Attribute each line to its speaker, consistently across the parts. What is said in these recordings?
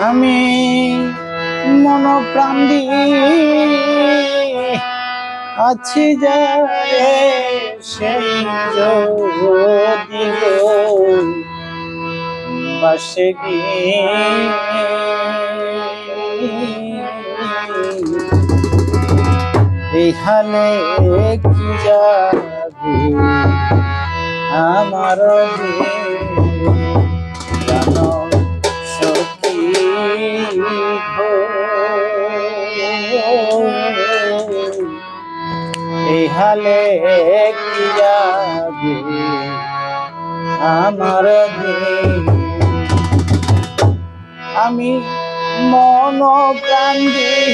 Speaker 1: আমি মন প্রাণ আছি যে সেই দিল বাসে এখানে কি যাবি? আমার আমার আমি মন প্রাণ দিয়ে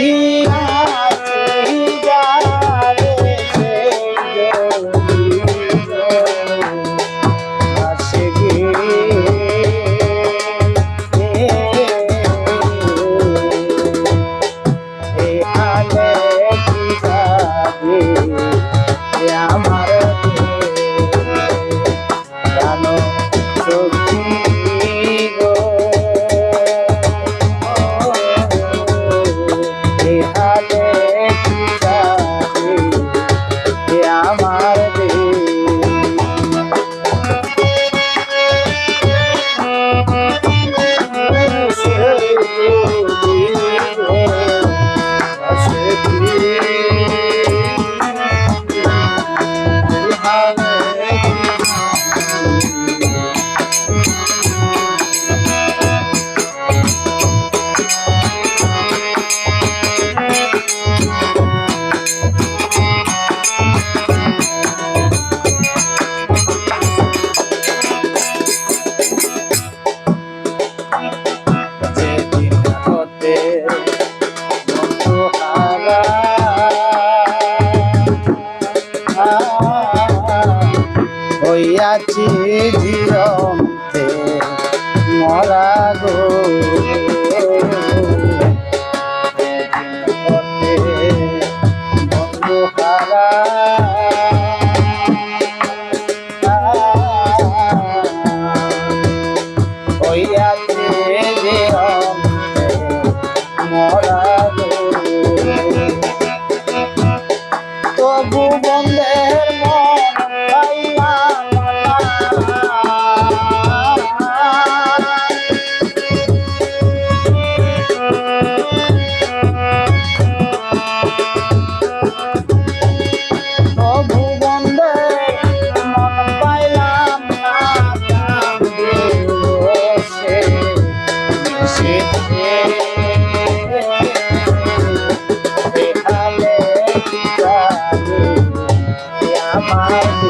Speaker 1: আছি জিরো Thank you.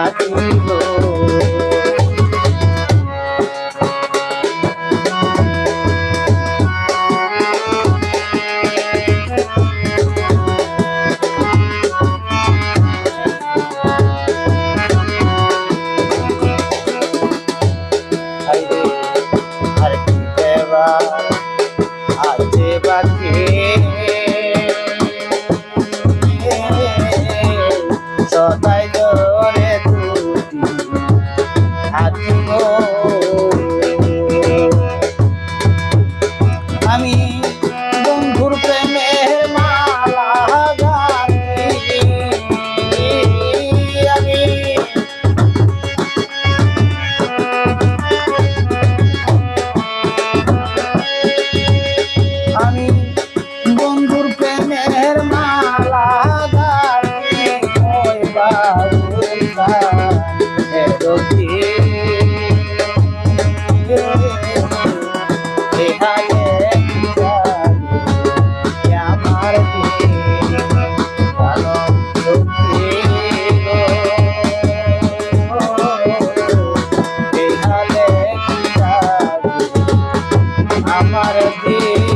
Speaker 1: থাকিব para ver.